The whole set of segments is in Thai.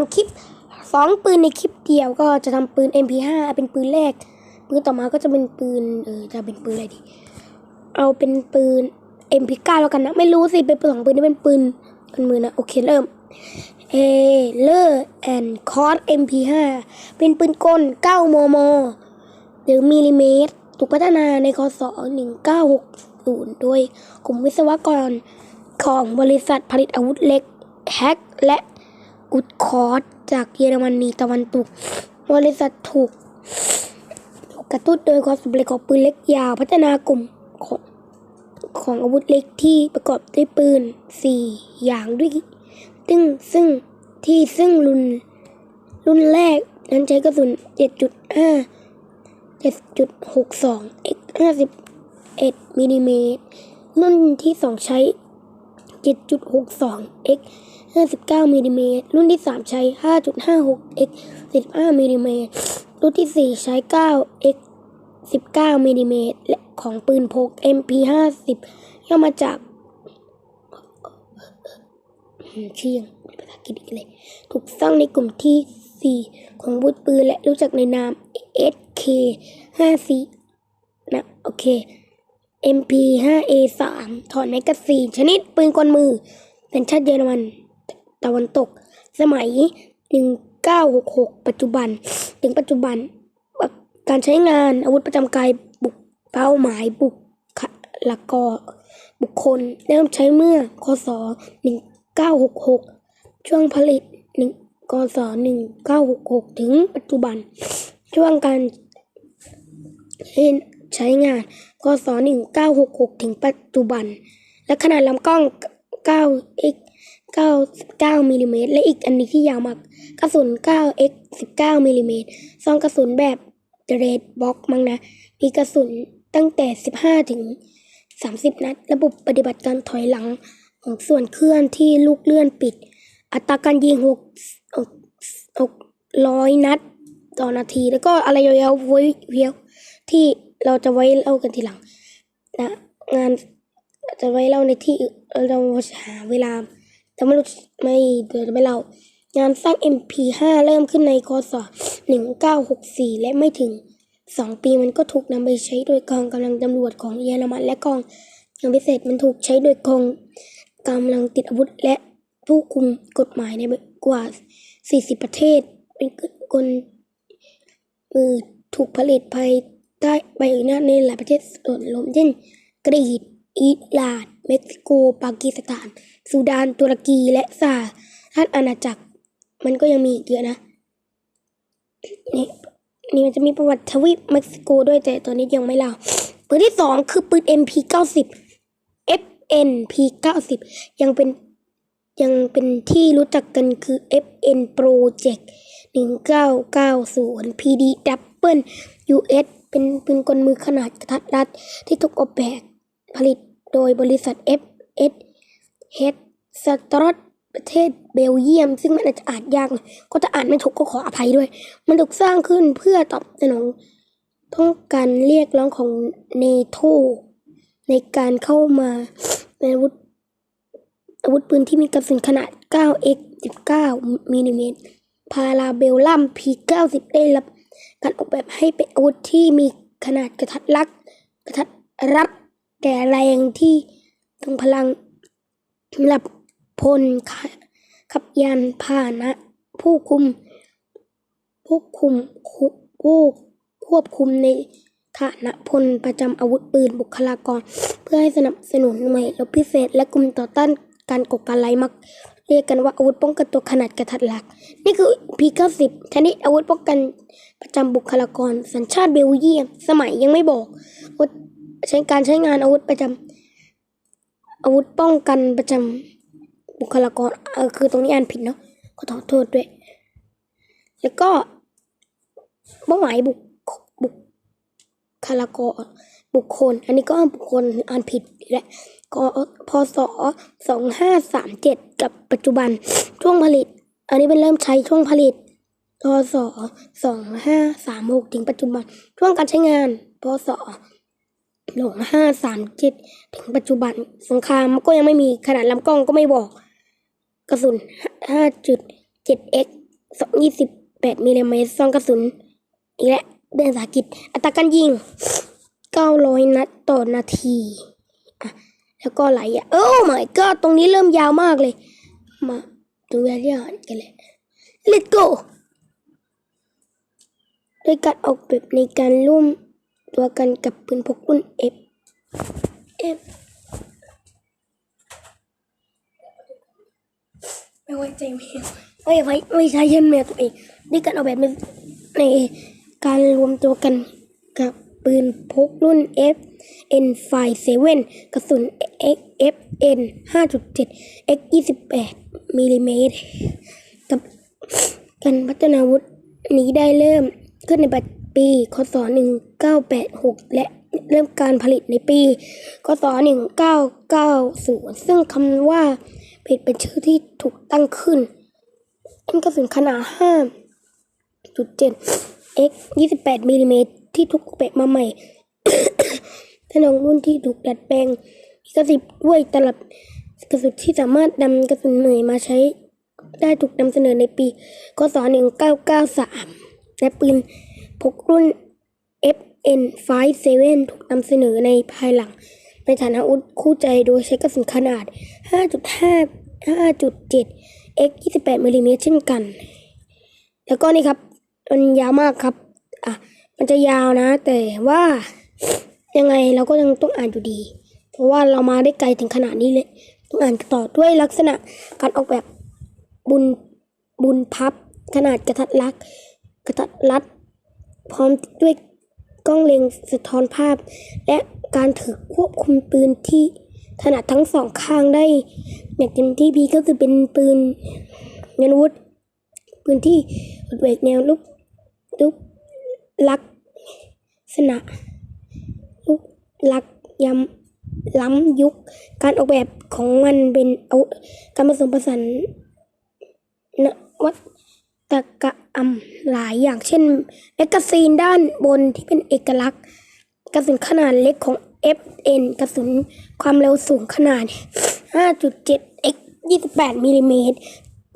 ำคลิปสองปืนในคลิปเดียวก็จะทำปืน MP5 เป็นปืนแรก ปืนต่อมาก็จะเป็นปืนเออจะเป็นปืนอะไรดี เอาเป็นปืน MP9 แล้วกันนะ ไม่รู้สิเป็นปืนสองปืนนี่เป็นปืนเป็นมือนะโอเคเริ่มเอเลอร์แอนคอร์ MP5 เป็นปืนกล 9 มม หรือมิลลิเมตร ถูกพัฒนาในคศ1960 โดยกลุ่มวิศวกรของบริษัทผลิตอาวุธเล็กแฮกและ อุดคอร์สจากเยอรมนีตะวันตกบริษัทถูกกระตุ้นโดยความสำเร็จของปืนเล็กยาว พัฒนากลุ่มของของอาวุธเล็กที่ประกอบด้วยปืน 4 อย่างด้วยซึ่งซึ่งที่ซึ่งรุ่น รุ่นแรกนั้นใช้กระสุน 7.5 7.62 x 51มิลลิเมตรรุ่นที่สองใช้ 7.62 x 59มิลลิเมตร รุ่นที่สามใช้ 5.56 x 15มิลลิเมตร รุ่นที่สี่ใช้ 9 x 19มิลลิเมตร และของปืนพก MP 50ย่อมาจากอืมชื่อยังภาษาอังกฤษอีกเลย ถูกสร้างในกลุ่มที่ 4 ของบุตรปืนและรู้จักในนาม SK 54นะโอเค MP 5A 3ถอนแมกกาซีนชนิดปืนกลมือ สัญชาติเยอรมัน ตะวันตก สมัย 1966 ปัจจุบัน ถึงปัจจุบัน การใช้งานอาวุธประจำกายบุกเป้าหมายบุกขละกอบุคคลเริ่มใช้เมื่อคศ 1966 ช่วงผลิต1กศ 1966 ถึงปัจจุบัน ช่วงการใช้งานคศ1966 ถึงปัจจุบัน และขนาดลำกล้อง 9x 99มิลลิเมตรและอีกอันนี้ที่ยาวมากกระสุน 9x 19มิลลิเมตรซองกระสุนแบบเรดบ็อกมั้งนะ มีกระสุนตั้งแต่ 15 ถึง 30 นัด ระบบปฏิบัติการถอยหลังของส่วนเคลื่อนที่ลูกเลื่อนปิด อัตราการยิง6 600 นัดต่อนาที แล้วก็อะไรยาวๆไว้เพียวที่เราจะไว้เล่ากันทีหลังนะงานจะไว้เล่าในที่เราหาเวลา แต่ไม่รู้ไม่เดี๋ยวจะไม่เล่างานสร้าง MP5 เริ่มขึ้นในคศ1964 และไม่ถึง 2 ปีมันก็ถูกนำไปใช้โดยกองกำลังตำรวจของเยอรมันและกองกำลังพิเศษมันถูกใช้โดยกองกำลังติดอาวุธและผู้คุมกฎหมายในกว่า 40 ประเทศ เป็นกลมือถูกผลิตภายใต้ใบอนุญาตในหลายประเทศส่วนรวมเช่นกรีก อิหร่าน เม็กซิโก ปากีสถานซูดาน ตุรกี และสหรัฐอาณาจักร มันก็ยังมีอีกเยอะนะ นี่นี่มันจะมีประวัติทวีปเม็กซิโกด้วยแต่ตอนนี้ยังไม่เล่า ปืนที่สองคือปืน MP 90 FNP 90ยังเป็นยังเป็นที่รู้จักกันคือ FN Project 1990 PD Double US เป็นปืนกลมือขนาดกระทัดรัดที่ถูกออกแบบ ผลิตโดยบริษัท FS Head s t r o t ประเทศเบลเยียม ซึ่งมันอาจจะอ่านยากหน่อยก็ถ้าอ่านไม่ถูกก็ขออภัยด้วย มันถูกสร้างขึ้นเพื่อตอบสนองต้องการเรียกร้องของเนโธในการเข้ามาเป็นอาวุธอาวุธปืนที่มีกระสุนขนาด 9x 19มิลลิเมตร พาราเบลลัม P90 ได้รับการออกแบบให้เป็นอาวุธที่มีขนาดกระทัดรัดกระทัดรัด แต่แรงที่ทรงพลังสำหรับพลขับยานพาหนะ ผู้คุมผู้คุมคุผู้ควบคุมในฐานะพลประจำอาวุธปืนบุคลากร เพื่อให้สนับสนุนหน่วยรบพิเศษ และกลุ่มต่อต้านการก่อการร้ายมัก เรียกกันว่าอาวุธป้องกันตัวขนาดกระทัดรัดนี่คือ P90 ชนิดอาวุธป้องกันประจำบุคลากร สัญชาติเบลเยียม สมัยยังไม่บอก ใช้การใช้งานอาวุธประจำอาวุธป้องกันประจำบุคลากรเออคือตรงนี้อ่านผิดเนาะขอโทษด้วย แล้วก็เป้าหมายบุคบุคลากรบุคคล อันนี้ก็บุคคลอ่านผิดอีกและก็พศสองห้าสามเจ็ดกับปัจจุบันช่วงผลิต อันนี้เป็นเริ่มใช้ช่วงผลิตพศสองห้าสามหกถึงปัจจุบัน ช่วงการใช้งานพศ สองห้าสามเจ็ดถึงปัจจุบันสงครามก็ยังไม่มีขนาดลำกล้องก็ไม่บอก กระสุน 5.7x ยี่สิบแปดมิลลิเมตรซองกระสุน อีกแล้วเป็นภาษากฤษอัตราการยิงเก้าร้อยนัดต่อนาทีอะแล้วก็ไหลอะโอ้ my god ตรงนี้เริ่มยาวมากเลย มาดูเวลาที่อ่านกันเลย let's go ด้วยการออกแบบในการร่วม ตัวกันกับปืนพกรุ่น F F ไม่ไว้ใจแมวไม่ไว้ไม่ใช่ยันแมวตัวเองด้วยการออกแบบในในการรวมตัวกันกับปืนพกรุ่น F N ไฟ7กระสุน X F N 5.7 X 28มิลลิเมตรกับการพัฒนาอาวุธนี้ได้เริ่มขึ้นในปี ปี คศ 1986 และเริ่มการผลิตในปี คศ 1990 ซึ่งคำว่าเพจเป็นชื่อที่ถูกตั้งขึ้นเป็นกระสุนขนาด 5.7 x 28มิลลิเมตรที่ถูกแปะมาใหม่ขนองรุ่นที่ถูกดัดแปลงกระสิบด้วยตลับกระสุนที่สามารถนำกระสุนเหนื่อยมาใช้ได้ถูกนำเสนอในปี คศ 1993 และปืน พกรุ่น FN57 ถูกนำเสนอในภายหลัง ในฐานะอาวุธคู่ใจโดยใช้กระสุนขนาด 5.5 5.7 x 28มิลลิเมตรเช่นกัน แล้วก็นี่ครับ มันยาวมากครับ อะ มันจะยาวนะ แต่ว่ายังไงเราก็ยังต้องอ่านอยู่ดี เพราะว่าเรามาได้ไกลถึงขนาดนี้เลยต้องอ่านต่อด้วยลักษณะการออกแบบบุญบุญพับขนาดกระทัดรัดกระทัดรัด พร้อมด้วยกล้องเล็งสะท้อนภาพ และการถือควบคุมปืนที่ถนัดทั้งสองข้างได้อย่างเต็มที่พีก็คือเป็นปืนเงินวุธปืนที่เวกแนวลุกลุกลักษณะลุกลักยำล้ำยุค การออกแบบของมันเป็นเอาการผสมผสานนวัต กรรมหลายอย่างเช่นแมกกาซีนด้านบนที่เป็นเอกลักษณ์ กระสุนขนาดเล็กของ FN กระสุนความเร็วสูงขนาด 5.7 x 28มิลลิเมตร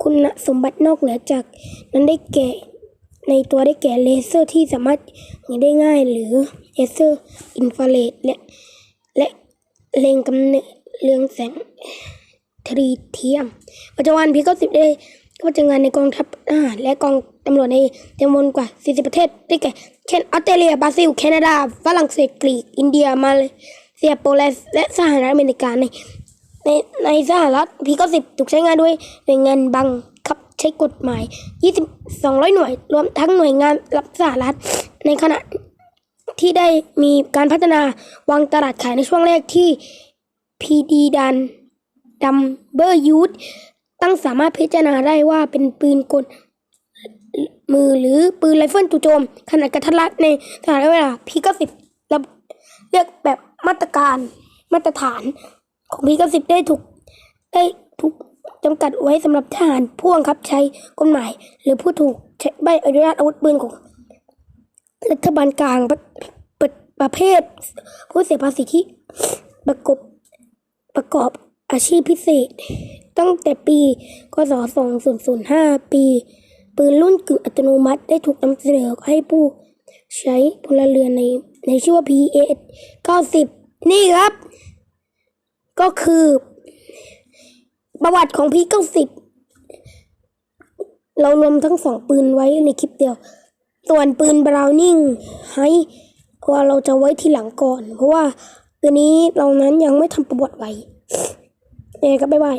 คุณสมบัตินอกเหนือจาก นั้นได้แก่ ในตัวได้แก่เลเซอร์ที่สามารถยิงได้ง่ายหรือเลเซอร์อินฟราเรดและและเล็งกำเนิดเรืองแสงทรีเทียม ปัจจุบันพีก็สิบได้ ก็จะงานในกองทัพทหารและกองตำรวจในจำนวนกว่า 40 ประเทศ ได้แก่ เช่นออสเตรเลีย บราซิล แคนาดา ฝรั่งเศส กรีก อินเดีย มาเลเซีย โปแลนด์ และสหรัฐอเมริกา ใน ในในสหรัฐพีก็สิบถูกใช้งานด้วยหน่วยงานบังคับใช้กฎหมาย 20 200 หน่วย รวมทั้งหน่วยงานรับสหรัฐ ในขณะที่ได้มีการพัฒนาวางตลาดขายในช่วงแรกที่ PD ดันดัมเบอร์ยูท ตั้งสามารถพิจารณาได้ว่าเป็นปืนกลมือหรือปืนไรเฟิลจู่โจม ขนาดกระทัดรัดในสถานเวลาพีก็สิบระเรียกแบบมาตรการมาตรฐานของพีก็สิบได้ถูกได้ถูกจำกัดไว้สำหรับทหารผู้บังคับใช้กฎหมาย หรือผู้ถูกใช้ใบอนุญาตอาวุธปืนของรัฐบาลกลางประประประเภท ผู้เสียภาษีที่ประกบประกอบอาชีพพิเศษ ตั้งแต่ปีคศ2005 ปี ปืนรุ่นกึ่งอัตโนมัติได้ถูกนำเสนอให้ผู้ใช้พลเรือนในในชื่อว่า PA 90 นี่ครับ ก็คือ ประวัติของ P90 เรารวมทั้งสองปืนไว้ในคลิปเดียว ส่วนปืนบราวนิ่งให้ว่าเราจะไว้ทีหลังก่อน เพราะว่าตัวนี้เรานั้นยังไม่ทำประวัติไว้เอก็บ๊ายบาย